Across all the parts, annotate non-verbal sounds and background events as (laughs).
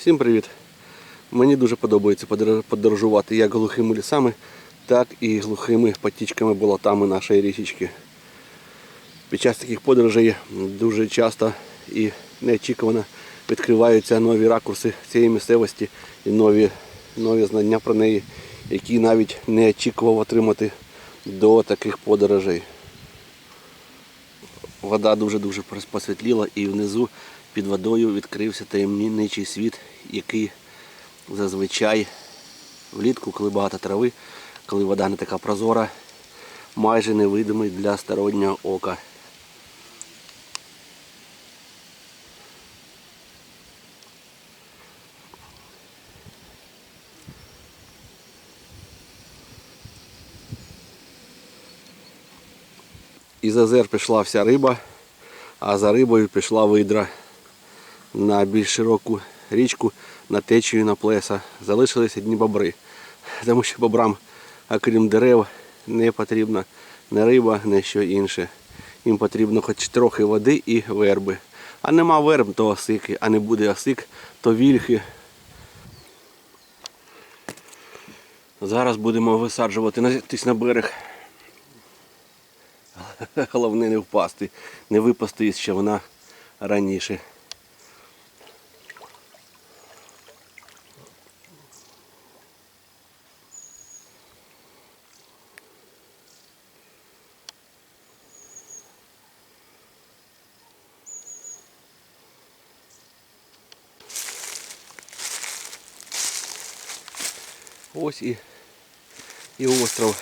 Всім привіт! Мені дуже подобається подорожувати як глухими лісами, так і глухими потічками болотами нашої річечки. Під час таких подорожей дуже часто і неочікувано відкриваються нові ракурси цієї місцевості і нові, нові знання про неї, які навіть не очікував отримати до таких подорожей. Вода дуже-дуже посвітліла і внизу під водою відкрився таємничий світ, який зазвичай влітку, коли багато трави, коли вода не така прозора, майже невидимий для стороннього ока. Із озер пішла вся риба, а за рибою пішла видра на більш широку річку, на течію на плеса. Залишилися одні бобри. Тому що бобрам, окрім дерев, не потрібна не риба, не що інше. Їм потрібно хоч трохи води і верби. А нема верб, то осики, а не буде осик, то вільхи. Зараз будемо висаджувати на берег. (laughs) Головне не впасти, не випасти із човна раніше. Ось і, і остров.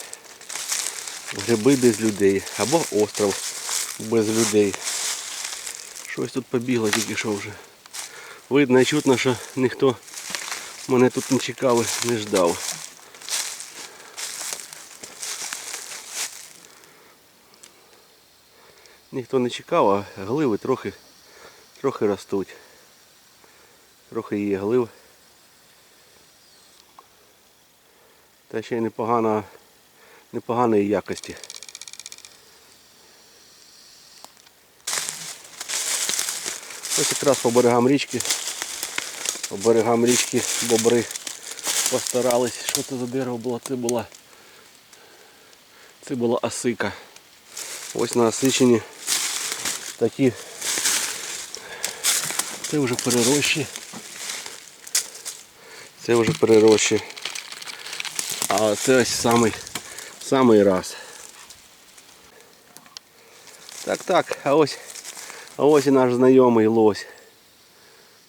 Гриби без людей. Або остров без людей. Щось тут побігло тільки що вже. Видно і чутно, що ніхто мене тут не чекав і не ждав. Ніхто не чекав, а гливи трохи, трохи ростуть. Трохи є глив. Та ще й непогана, непоганої якості. Ось якраз по берегам річки. По берегам річки бобри постарались. Що це за дерево було? Це була це була осика. Ось на осичині такі. Це вже перерощі. Це вже перерощі. А це ось самий, самий раз. Так, так, а ось, а ось і наш знайомий лось.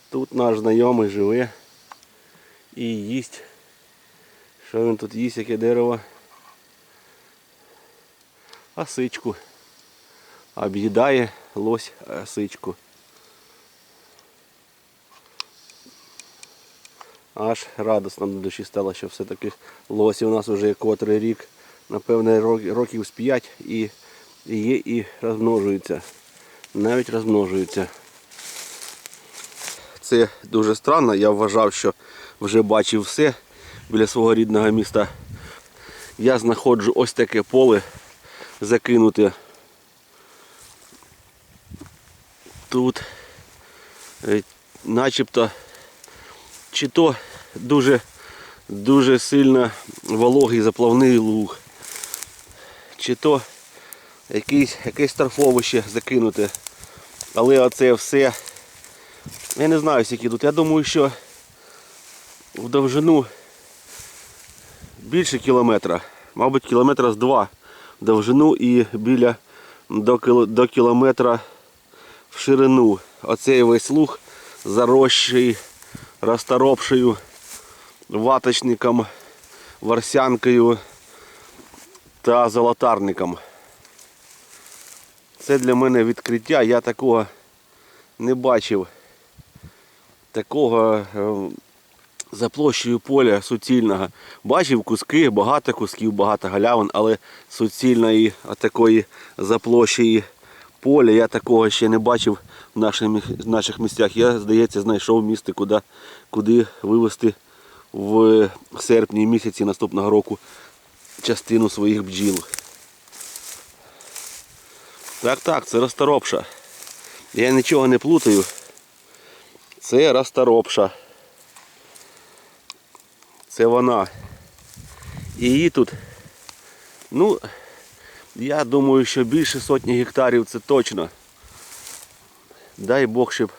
Тут наш знайомий живе і їсть. Що він тут їсть, яке дерево? Осичку. Об'їдає лось осичку. Аж радосно на душі стало, що все-таки лосі у нас вже котрий рік, напевне, років з 5 і і є і розмножуються. Навіть розмножуються. Це дуже странно. Я вважав, що вже бачив все біля свого рідного міста. Я знаходжу ось таке поле закинуте. Тут е, начебто чи то дуже, дуже сильно вологий заплавний луг, чи то якийсь, якесь торфовище закинуте. Але оце все, я не знаю, скільки тут. Я думаю, що в довжину більше кілометра, мабуть, кілометра з два в довжину і біля до, до кілометра в ширину. Оцей весь луг заросший розторопшою ваточником, ворсянкою та золотарником. Це для мене відкриття. Я такого не бачив. Такого е, за площею поля суцільного. Бачив куски, багато кусків, багато галявин, але суцільної такої за площею поля я такого ще не бачив в наших, в наших місцях. Я, здається, знайшов місце, куди, куди вивезти в серпні місяці наступного року частину своїх бджіл. Так, так, це розторопша. Я нічого не плутаю. Це розторопша. Це вона. І її тут, ну, я думаю, що більше сотні гектарів це точно. Дай Бог, щоб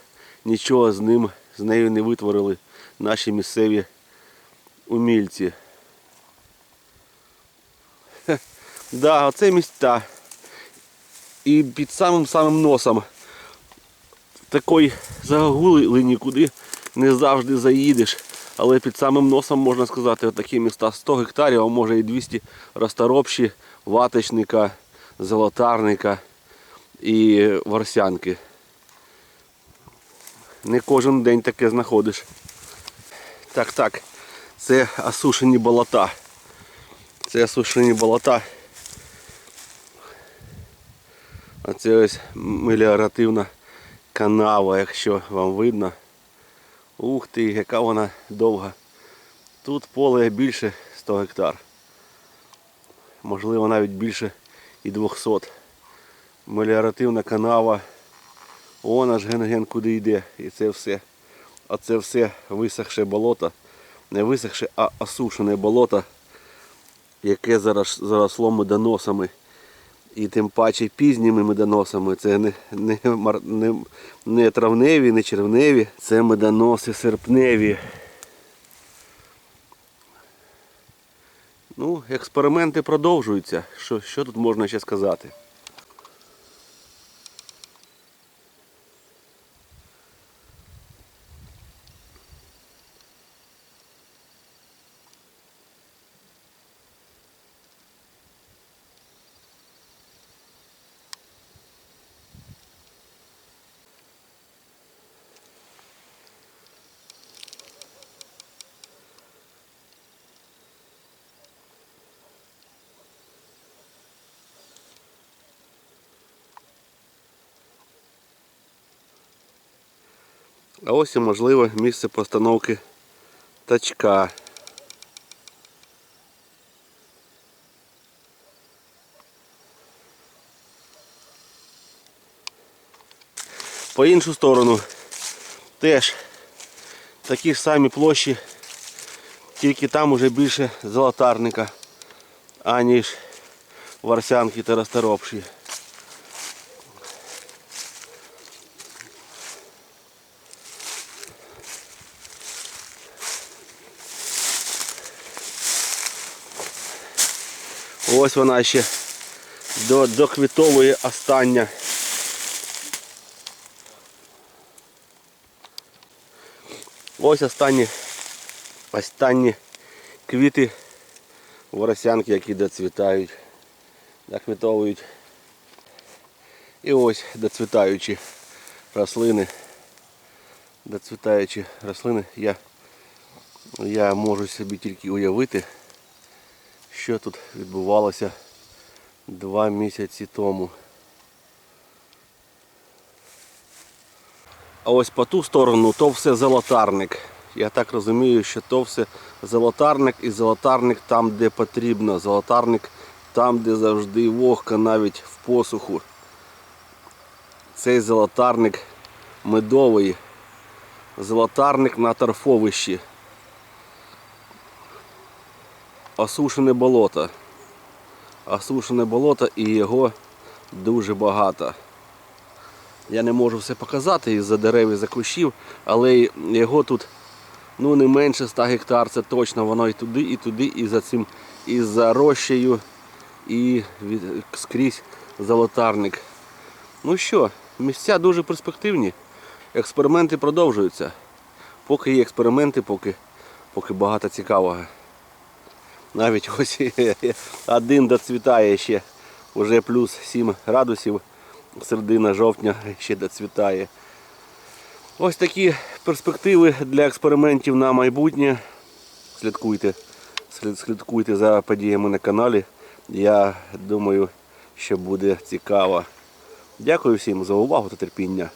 нічого з ним, з нею не витворили наші місцеві умільці. Хе, (laughs) Да, оце місця. І під самим самим носом такої загули нікуди не завжди заїдеш. Але під самим носом можна сказати, от такі міста 100 гектарів, а може і 200 розторопші, ваточника, золотарника і ворсянки. Не кожен день таке знаходиш. Так, так, це осушені болота. Це осушені болота. А це ось меліоративна канава, якщо вам видно. Ух ти, яка вона довга. Тут поле більше 100 гектар. Можливо навіть більше і 200. Меліоративна канава. Вон аж ген-ген куди йде. І це все. А це все висохше болото. Не висохше, а осушене болото, яке заросло медоносами. І тим паче пізніми медоносами. Це не, не, не, не травневі, не червневі, це медоноси серпневі. Ну, експерименти продовжуються. Що, що тут можна ще сказати? А ось і можливе місце постановки тачка. По іншу сторону теж такі ж самі площі, тільки там уже більше золотарника, аніж варсянки та розторопші. Ось вона ще доквітовує остання. Ось останні, останні квіти воросянки, які доцвітають, доквітовують. І ось доцвітаючі рослини. Доцвітаючі рослини я, я можу собі тільки уявити що тут відбувалося два місяці тому. А ось по ту сторону то все золотарник. Я так розумію, що то все золотарник і золотарник там, де потрібно. Золотарник там, де завжди вогка навіть в посуху. Цей золотарник медовий. Золотарник на торфовищі. Осушене болото. Осушене болото і його дуже багато. Я не можу все показати із-за дерев і за кущів, але його тут ну, не менше 100 гектар, це точно воно і туди, і туди, і за цим, і за рощею, і від, скрізь золотарник. Ну що, місця дуже перспективні. Експерименти продовжуються. Поки є експерименти, поки, поки багато цікавого. Навіть ось (laughs) один доцвітає ще. Уже плюс 7 градусів. Середина жовтня ще доцвітає. Ось такі перспективи для експериментів на майбутнє. Слідкуйте, слідкуйте за подіями на каналі. Я думаю, що буде цікаво. Дякую всім за увагу та терпіння.